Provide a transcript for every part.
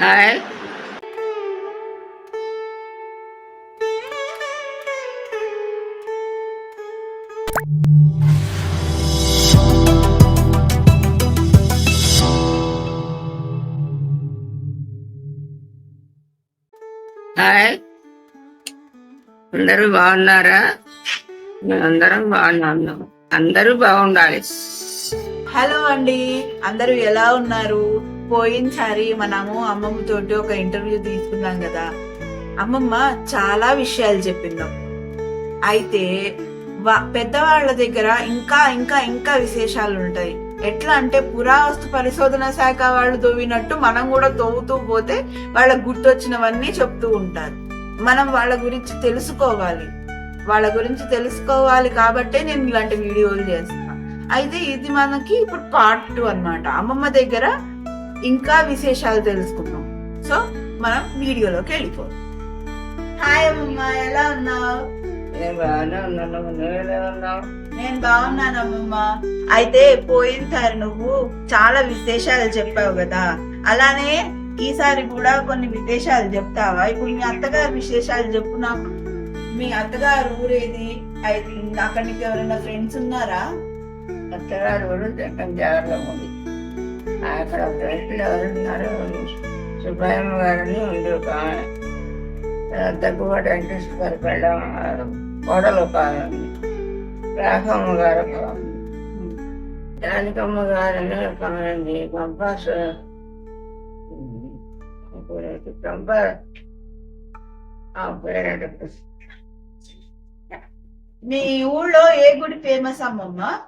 Hi. Hi. అందరూ బాగున్నారా? అందరం బాగున్నాం. అందరూ బాగుండాలి. హలో అండి. అందరూ ఎలా ఉన్నారు? పోయినసారి మనము అమ్మమ్మ తోటి ఒక ఇంటర్వ్యూ తీసుకున్నాం కదా. అమ్మమ్మ చాలా విషయాలు చెప్పిందాం. అయితే వా- పెద్దవాళ్ళ దగ్గర ఇంకా ఇంకా ఇంకా విశేషాలు ఉంటాయి. ఎట్లా అంటే పురావస్తు పరిశోధన శాఖ వాళ్ళు తవ్వినట్టు మనం కూడా తోవుతూ పోతే వాళ్ళకు గుర్తొచ్చినవన్నీ చెప్తూ ఉంటారు. మనం వాళ్ళ గురించి తెలుసుకోవాలి. వాళ్ళ గురించి తెలుసుకోవాలి కాబట్టే నేను ఇలాంటి వీడియోలు చేస్తున్నా. అయితే ఇది మనకి ఇప్పుడు పార్ట్ టూ అన్నమాట. అమ్మమ్మ దగ్గర ఇంకా విశేషాలు తెలుసుకుందాం. సో మనం వీడియోలోకి వెళ్ళిపోదాం హాయ్ అమ్మమ్మ ఎలా ఉన్నావు? నేను బాగానే ఉన్నాను నువ్వు ఎలా ఉన్నావు? నేను అయితే పోయినసారి నువ్వు చాలా విశేషాలు చెప్పావు కదా. అలానే ఈసారి కూడా కొన్ని విశేషాలు చెప్తావా? ఇప్పుడు మీ అత్తగారి విశేషాలు చెప్పు నాకు. మీ అత్తగారు ఊరేది? అయితే అక్కడ నీకు ఎవరైనా ఫ్రెండ్స్ ఉన్నారా? అత్తగారు కూడా చట్టం జాగ్రత్తగా ఉంది. అక్కడ ఫ్రెండ్లు ఎవరున్నారు సుబ్రహ్మ గారిని ఉంది ఒక దగ్గుబాటు దగ్గుబాటి వెంకటేశ్వర వెళ్ళడం పెళ్ళ కోడలు ఒక రాఘమ్మ గారు ఒక ఆమె జానకమ్మ గారిని ఒక ఆమె పంప కంపాస్ మీ ఊళ్ళో ఏ గుడి ఫేమస్ అమ్మమ్మ?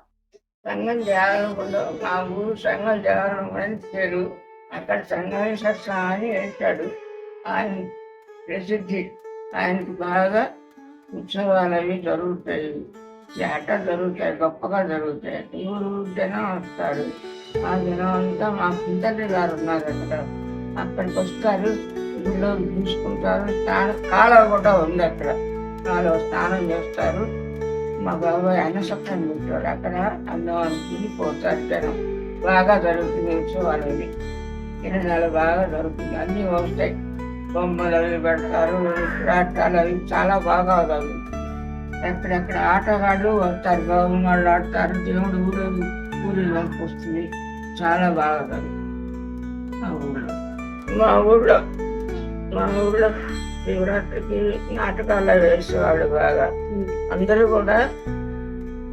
సంఘం జాగరణలో మా ఊరు సంఘం జాగరణ అని పేరు అక్కడ సంగమేశ్వర అని వేశాడు ఆయన ప్రసిద్ధి. ఆయనకు బాగా ఉత్సవాలు అవి జరుగుతాయి. జాట జరుగుతాయి. గొప్పగా జరుగుతాయి. ఊరు జనం వస్తారు. ఆ జనం అంతా మా పింతల్లి గారు ఉన్నారు అక్కడ. అక్కడికి వస్తారు. గుళ్ళో చూసుకుంటారు. స్నానం కాలువ కూడా ఉంది అక్కడ. కాలువ స్నానం చేస్తారు. మా బాబాయ్ అన్నసత్రం పెట్టాడు అక్కడ అన్నవాళ్ళు తిరిగిపోతారు జనం బాగా జరుగుతుంది ఉత్సవాలు ఇవి తిరణాలు బాగా జరుగుతుంది. అన్నీ వస్తాయి. బొమ్మలు అవి పెడతారు. ఆటలు అవి చాలా బాగా జరుగుతుంది. ఎక్కడెక్కడ ఆటగాళ్ళు వస్తారు. గవర్నమెంట్ ఆడతారు. దేవుడు ఊరు ఊరి వస్తుంది. చాలా బాగా జరుగుతుంది. మా ఊళ్ళో మా ఊళ్ళో మా ఊళ్ళో శివరాత్రికి నాటకాలు వేసేవాళ్ళు బాగా. అందరూ కూడా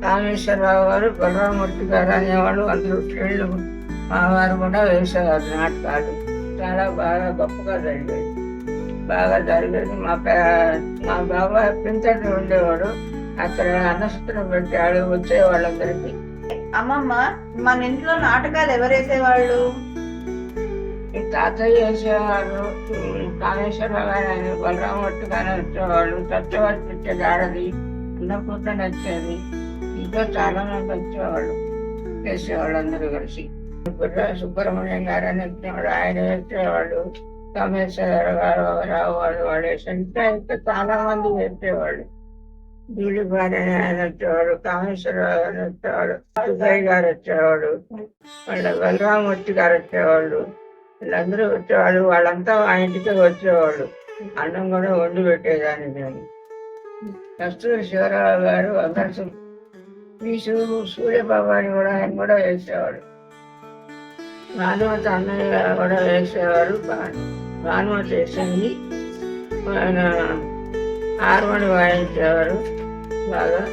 రామేశ్వరరావు గారు బలరామూర్తి గారు అనేవాళ్ళు అందరూ ట్రైన్లు మావారు కూడా వేసేవారు నాటకాలు. చాలా బాగా గొప్పగా జరిగేది. బాగా జరిగేది. మా పే మా బాబా పింఛన్ ఉండేవాడు. అక్కడ అన్నసత్రం పెట్టాడు వచ్చే వాళ్ళందరికీ అమ్మమ్మ మన ఇంట్లో నాటకాలు ఎవరు వేసేవాళ్ళు? తాతయ్య వేసేవాళ్ళు కామేశ్వరరావు గారు బలరామూర్తి గారు వచ్చేవాళ్ళు సత్యవాళ్ళు పెట్టేది ఆడది అన్నపూర్ణ వచ్చేది ఇంకా చాలా మంది వచ్చేవాళ్ళు వేసేవాళ్ళు అందరూ కలిసి. బుర్ర సుబ్రహ్మణ్యం గారు అని వచ్చేవాడు ఆయన వేసేవాళ్ళు కామేశ్వర గారు రావు వాళ్ళు వాళ్ళు ఇంకా ఇంకా చాలా మంది వేసేవాళ్ళు ధూళిపాడి ఆయన వచ్చేవాడు కామేశ్వరరావు గారు వచ్చేవాడు సుబ్బయ్య గారు వచ్చేవాడు వాళ్ళ బలరామూర్తి గారు వచ్చేవాళ్ళు. వీళ్ళందరూ వచ్చేవాళ్ళు. వాళ్ళంతా ఆ ఇంటికి వచ్చేవాళ్ళు. అన్నం కూడా వండి పెట్టేదాన్ని నేను ఫస్ట్ శివరావు గారు అందరు ఈ సూ- కూడా ఆయన కూడా వేసేవాడు భానుమతి అన్నయ్య కూడా వేసేవారు. భానుమతి వేసింది ఆయన హార్మోని వాయించేవారు బాగా.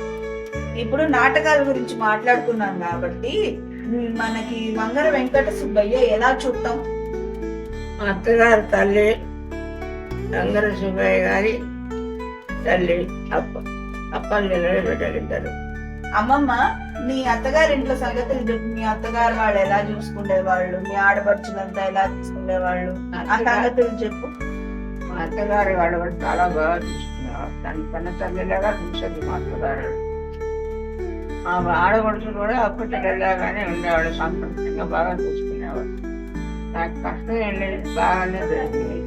ఇప్పుడు నాటకాల గురించి మాట్లాడుకున్నాం కాబట్టి మనకి మంగళ వెంకట సుబ్బయ్య ఎలా చూద్దాం? మా అత్తగారి తల్లి రంగర సుబ్బయ్య గారి తల్లి అప్ప అప్పలు నిలబెట్టగలుగుతారు అమ్మమ్మ మీ అత్తగారి ఇంట్లో సంగతులు చెప్పు. మీ అత్తగారు వాళ్ళు ఎలా చూసుకునేవాళ్ళు మీ ఆడపడుచులంతా ఎలా చూసుకునేవాళ్ళు ఆ సంగతులు చెప్పు. మా అత్తగారు వాళ్ళు కూడా చాలా బాగా చూసుకునేవారు తన కన్న తల్లిలాగా చూసేది మా అత్తగారు. మా ఆడపడుచు కూడా అప్పటి వెళ్ళాగానే ఉండేవాడు సంతృప్తిగా బాగా చూసుకునేవాడు నాకు కష్టం ఏం లేదు బాగానే జరిగింది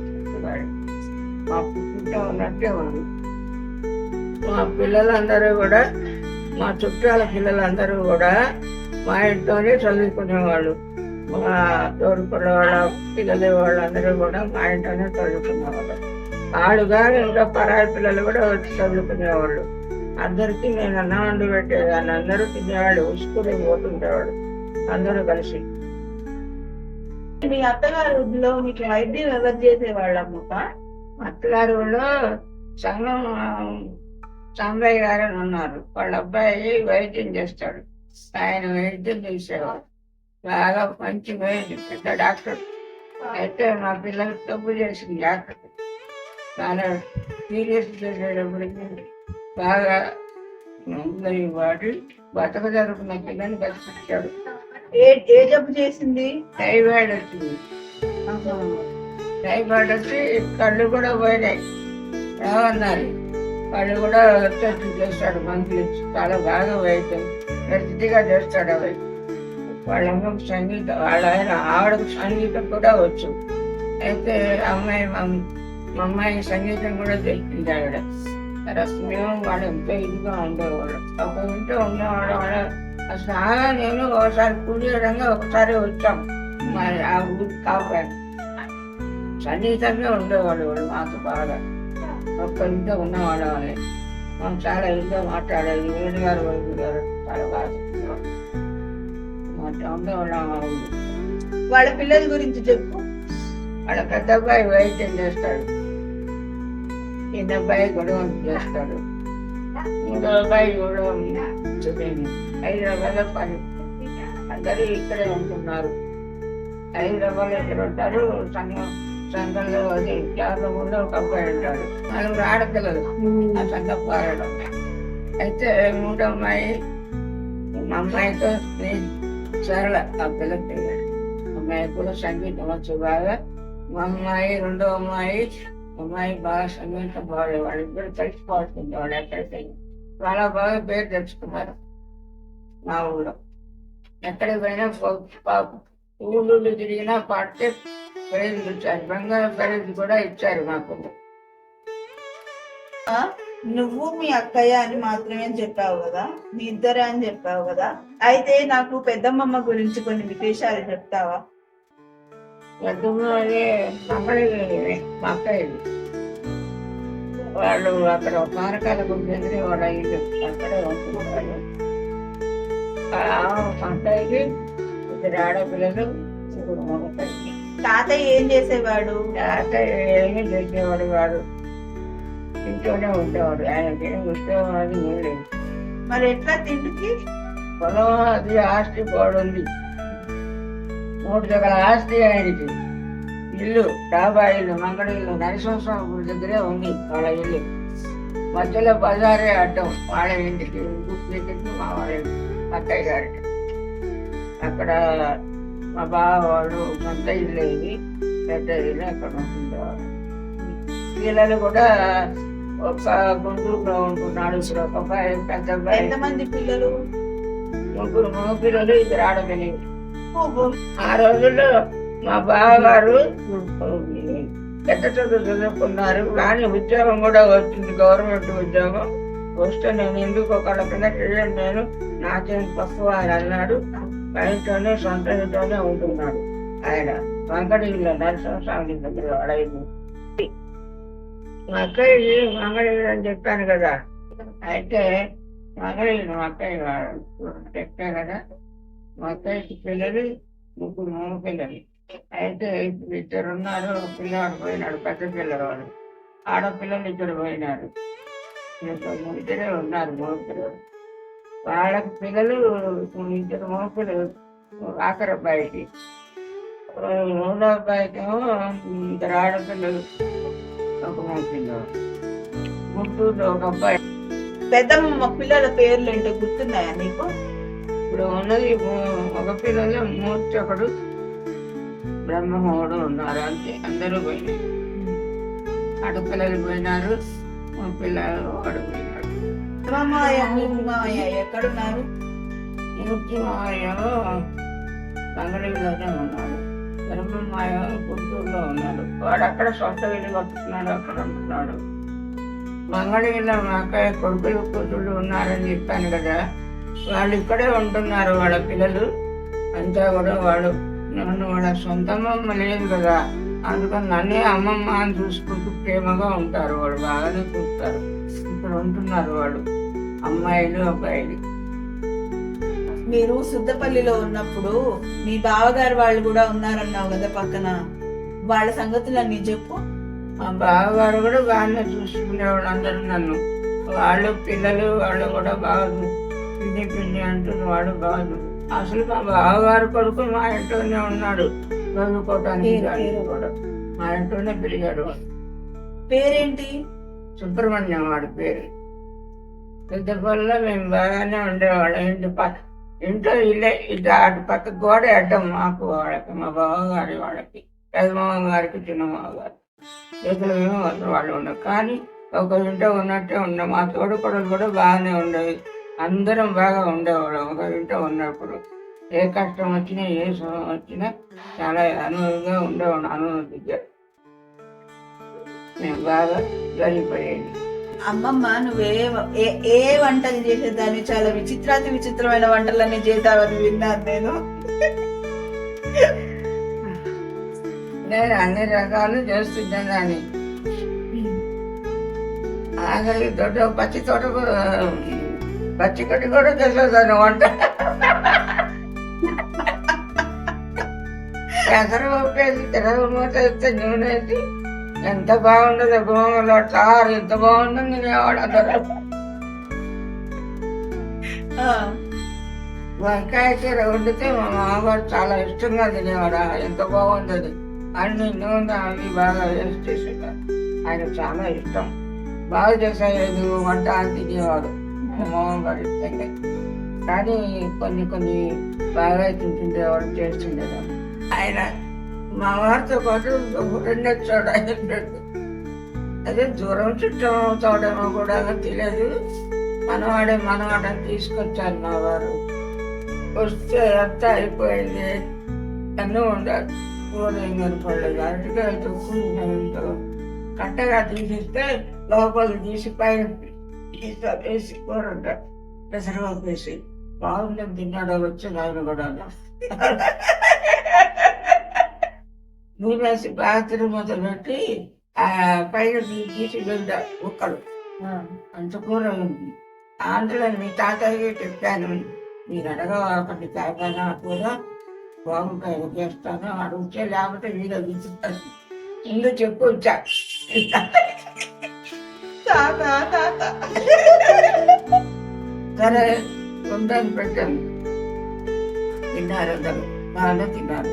మా పుట్టింట్లో ఉన్నట్టే ఉంది. మా పిల్లలందరూ కూడా మా చుట్టాల పిల్లలందరూ కూడా మా ఇంట్లోనే చదువుకునేవాళ్ళు. మా తోడుకున్న వాళ్ళ పిల్లలు వాళ్ళందరూ కూడా మా ఇంట్లోనే చదువుకునేవాళ్ళు. వాళ్ళు కానీ ఇంకా పరాయి పిల్లలు కూడా వచ్చి చదువుకునేవాళ్ళు. అందరికీ నేను అన్నం వండి పెట్టేదాన్ని. అందరూ తినేవాళ్ళు ఉసుకుని పోతుండేవాడు అందరూ కలిసి. మీ అత్తగారులో మీకు వైద్యం ఎవరు చేసేవాళ్ళమ్మక అత్తగారు ఊళ్ళో సంఘం ఆ, సాంబయ్య గారు అని ఉన్నారు. వాళ్ళ అబ్బాయి వైద్యం చేస్తాడు. ఆయన వైద్యం చేసేవాడు. బాగా మంచి వైద్యం పెద్ద డాక్టర్. అయితే మా పిల్లలకు తప్పు చేసింది డాక్టర్. చాలా సీరియస్ చేసేటప్పటికి బాగా మందులు వాడు. బతక జరుగుతున్న పిల్లని బతికించాడు ఏ ఏ జబ్బు చేసింది? టైఫాయిడ్ వచ్చింది. టైఫాయిడ్ వచ్చి కళ్ళు కూడా పోయినాయి. ఏమన్నారు? కళ్ళు కూడా టెస్ట్ చేస్తాడు మందులు ఇచ్చి. చాలా బాగా వైద్యం ప్రతిగా చేస్తాడు అవి. వాళ్ళ అమ్మకు సంగీతం వాళ్ళ ఆయన ఆవిడకు సంగీతం కూడా వచ్చు. అయితే అమ్మాయి మా మా అమ్మాయి సంగీతం కూడా తెలిసింది ఆవిడ. తర్వాత మేము వాళ్ళు ఎంతో ఇదిగా ఉండేవాళ్ళు. ఒక ఇంట్లో ఉండేవాళ్ళం వాళ్ళ ఆగా నేను ఒకసారి కూలీరంగా ఒకసారి వచ్చాం. మా ఆ ఊరి కాపాడు సన్నిహితంగా ఉండేవాళ్ళు వాళ్ళు మాకు బాగా. ఒక్క ఇంట్లో ఉన్నవాళ్ళ వాళ్ళే మనం చాలా ఇంట్లో మాట్లాడేది వేణు గారు వైద్యులు గారు చాలా బాగా ఉండేవాళ్ళం. వాళ్ళ పిల్లల గురించి చెప్పు. వాళ్ళ పెద్ద అబ్బాయి వైద్యం చేస్తాడు. చిన్న అబ్బాయి గొడవ చేస్తాడు. మూడో అబ్బాయి కూడా చదివింది హైదరాబాద్ పని. అందరూ ఇక్కడే ఉంటున్నారు. హైదరాబాద్ ఇక్కడ ఉంటారు? సంఘం సంఘంలో అది క్లాస్లో కూడా ఒక అబ్బాయి ఉంటాడు. నలుగురు ఆడపిల్లలు. ఆ సంఘం పాడడం అయితే మూడో అమ్మాయి మా అమ్మాయితో సరళ ఆ పిల్ల అమ్మాయి కూడా సంగీతం వచ్చు బాగా. మా అమ్మాయి రెండో అమ్మాయి అమ్మాయి బాగా సంగీతం బాగా వాళ్ళిద్దరు కలిసి పాడుతుంది వాళ్ళు ఎక్కడికి చాలా బాగా పేరు తెచ్చుకున్నారు. మా ఊళ్ళో ఎక్కడికి పోయినా ఊళ్ళు తిరిగినా పాడితే ప్రైజులు ఇచ్చారు. బంగారం ప్రైజ్ కూడా ఇచ్చారు మాకు. ఆ, నువ్వు మీ అక్కయ్య అని మాత్రమే చెప్పావు కదా? మీ ఇద్దరే అని చెప్పావు కదా? అయితే నాకు పెద్దమ్మమ్మ గురించి కొన్ని విశేషాలు చెప్తావా? పెద్దమ్మ మా అక్కయ్యది. వాళ్ళు అక్కడ పానకాల గురించి వాళ్ళ అక్కడే అక్కయ్యకి ఇద్దరు ఆడపిల్లలు తాతయ్య ఏం చేసేవాడు? అక్కయ్య ఏమీ చేసేవాడు వాడు ఇంట్లోనే ఉండేవాడు. ఆయనకి ఏం ఉద్యోగం అది ఏం లేదు. మరి ఎట్లా తిండికి? పొలం అది ఆస్తి పోడుంది మూడు దగ్గర ఆస్తి ఆయనకి. ఇల్లు డాబా ఇల్లు మంగళ ఇల్లు నరసింహస్వామి గుడి దగ్గరే ఉంది వాళ్ళ ఇల్లు. మధ్యలో బజారే అడ్డం. వాళ్ళ ఇంటికి. ఇంటికి మా వాళ్ళ ఇంటికి, అక్కయ్య గారికి అక్కడ మా బావ వాళ్ళు సొంత ఇల్లు ఇది పెద్ద ఇల్లు అక్కడ ఉంటుండేవారు పిల్లలు కూడా ఒక గుంటూరులో ఉంటున్నాడు ఇప్పుడు ఒక అబ్బాయి పెద్ద అబ్బాయి. ఎంతమంది పిల్లలు? ముగ్గురు మగ పిల్లలు ఇద్దరు ఆడపిల్లలు. ఆ రోజుల్లో మా బావగారు పెద్ద చదువు చదువుకున్నారు. కానీ ఉద్యోగం కూడా వచ్చింది గవర్నమెంట్ ఉద్యోగం. వస్తూ నేను ఎందుకు ఒకళ్ళ పిల్లలు నేను నాకేం తక్కువ ఆయన అన్నాడు. ఇంట్లోనే సొంత ఉంటున్నాడు ఆయన. వెంకటగిరిలో నరసింహస్వామి దగ్గర అడగింది మా అక్కయ్య మంగళగిరి అని చెప్పాను కదా. అయితే మంగళగిరి మా అక్కయ్య చెప్పాను కదా. మా అక్కయ్యకి పిల్లలు ముగ్గురు మూడు పిల్లలు. అయితే ఇద్దరు ఉన్నారు పిల్లవాడు పోయినాడు పెద్ద పిల్లవాడు. ఆడపిల్లలు ఇద్దరు పోయినారు. ఇద్దరు- ఉన్నారు మూడు పిల్లలు వాళ్ళకి పిల్లలు ఇద్దరు పిల్లలు ఆఖరి అబ్బాయికి. మూడో ఇద్దరు ఆడపిల్లలు ఒక పిల్లలు గుంటూరులో ఒక అబ్బాయి. పెద్దమ్మ పిల్లల పేర్లు ఏంటో గుర్తున్నాయా నీకు? ఇప్పుడు ఉన్నది మగ పిల్లలు మూర్తి ఒకడు బ్రహ్మమోడు ఉన్నారు అంతే. అందరూ పోయినారు. ఆడపిల్లలు పోయినారు. మా పిల్లలు పోయినాడు మామయ్య ఎక్కడున్నారు? మూర్తి మామయ్య మంగళగిరిలోనే ఉన్నాడు బ్రహ్మమాయ గుంటూరులో ఉన్నాడు వాడు అక్కడ సొంత ఇల్లు కట్టుకున్నాడు అక్కడ ఉంటున్నాడు. మంగళగిరిలో మా అక్కయ్య కొడుకులు కూతుళ్ళు ఉన్నారని చెప్పాను కదా వాళ్ళు ఇక్కడే ఉంటున్నారు వాళ్ళ పిల్లలు. అంతా కూడా వాడు నన్ను వాళ్ళ సొంత అమ్మమ్మ లేదు కదా. అందుకని నన్నే అమ్మమ్మ అని చూసుకుంటూ ప్రేమగా ఉంటారు వాళ్ళు బాగానే చూస్తారు. ఇక్కడ ఉంటున్నారు వాళ్ళు అమ్మాయిలు అబ్బాయిలు. మీరు సుద్దపల్లిలో ఉన్నప్పుడు మీ బావగారు వాళ్ళు కూడా ఉన్నారన్నావు కదా పక్కన. వాళ్ళ సంగతులన్నీ చెప్పు. మా బావగారు కూడా బాగానే చూసుకునేవాళ్ళు అందరూ నన్ను. వాళ్ళు పిల్లలు వాళ్ళు కూడా బాగా పిండి పిండి అంటున్న వాడు బాగా అసలు మా బావగారు కొడుకు మా ఇంట్లోనే ఉన్నాడు. మా ఇంట్లోనే పెరిగాడు. పేరేంటి? సుబ్రహ్మణ్యం వాడి పేరు. పెద్దపల్లిలో మేము బాగానే ఉండేవాళ్ళం. ఇంటి పక్క ఇంట్లో ఇల్లే ఇటు అటు పక్క గోడ అడ్డం మాకు వాళ్ళకి మా బావగారి వాళ్ళకి పెదమావ గారికి చిన్నమావ గారు చేతులు మేము వాళ్ళు ఉండవు కానీ ఒక ఇంట ఉన్నట్టే ఉండే. మా తోడు కొడలు కూడా బాగానే ఉండేవి అందరం బాగా ఉండేవాళ్ళం ఒక ఇంట ఉన్నప్పుడు. ఏ కష్టం వచ్చినా ఏ సుఖం వచ్చినా చాలా అనువుగా ఉండేవాళ్ళం అనుభూతిగా మేము బాగా జరిగిపోయేది అమ్మమ్మ నువ్వే ఏ ఏ వంటలు చేసేదాన్ని? చాలా విచిత్రాతి విచిత్రమైన వంటలన్నీ చేసావని విన్నాను నేను. నేను అన్ని రకాలు చేస్తుండేదాన్ని ఆఖరికి దొడ్డ పచ్చి తోట పచ్చి కట్టి కూడా చేసేదాన్ని వంట. ఎసరు వేసి తెరవ మూత వేస్తే నూనె వేసి ఎంత బాగుండదు గోంగలో చారు ఎంత బాగుంటుంది ఆ, వంకాయ కూర వండితే మా మామగారు చాలా ఇష్టంగా తినేవాడు "ఆ, ఎంత బాగుంటుంది అన్ని నూనె అన్ని బాగా వేస్ట్ చేసేవారు ఆయన చాలా ఇష్టం. బాగా చేసేది వంట అని తినేవాడు మా మామగారు ఇష్టంగా. కానీ కొన్ని కొన్ని బాగా తింటుండేవాడు చేస్తుండేవాడు. ఆయన మా వారితో పాటు రెండొచ్చాడు ఆయన అదే దూరం చుట్టం అవుతాడేమో కూడా తెలియదు. మనవాడే మనవాడని తీసుకొచ్చాను మా వారు. వస్తే అంతా అయిపోయింది. అన్నీ ఉండాలి. కూర కనపడలేదు అరటికాయ తొక్కు కట్టగా తీసిస్తే లోపల తీసి పైన వేసి కూరంట ఉంటాడు పెసరపప్పు వేసి. బాగుంటుంది తిన్నాడు వచ్చి ఆయన కూడా నూనెసి బాగా తిరుమత పెట్టి ఆ పైన తీసి వెళ్ళా ముక్కలు ఆ. అంత కూర ఉంది. ఆంధ్రలో మీ తాతయ్య చెప్పాను మీరు అడగకండి కాకపోయినా కూడా బాగుంటాయి చేస్తాను అడిగితే లేకపోతే మీరు అడుగుతారు ముందు చెప్పు వచ్చా. తాత తాత. సరే ఉందని పెట్టాను తిన్నారు అందరు. బాగానే తిన్నారు.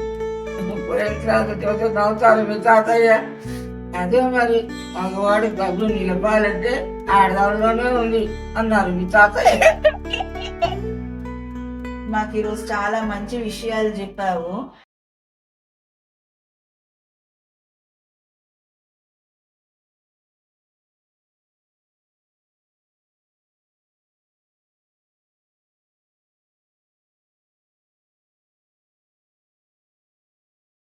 నవ్వుతారు మీ తాతయ్య. అదే మరి మగవాడి డబ్బు నిలపాలంటే ఆడదానిలోనే ఉంది అన్నారు మీ తాతయ్య. మాకు ఈరోజు చాలా మంచి విషయాలు చెప్పావు.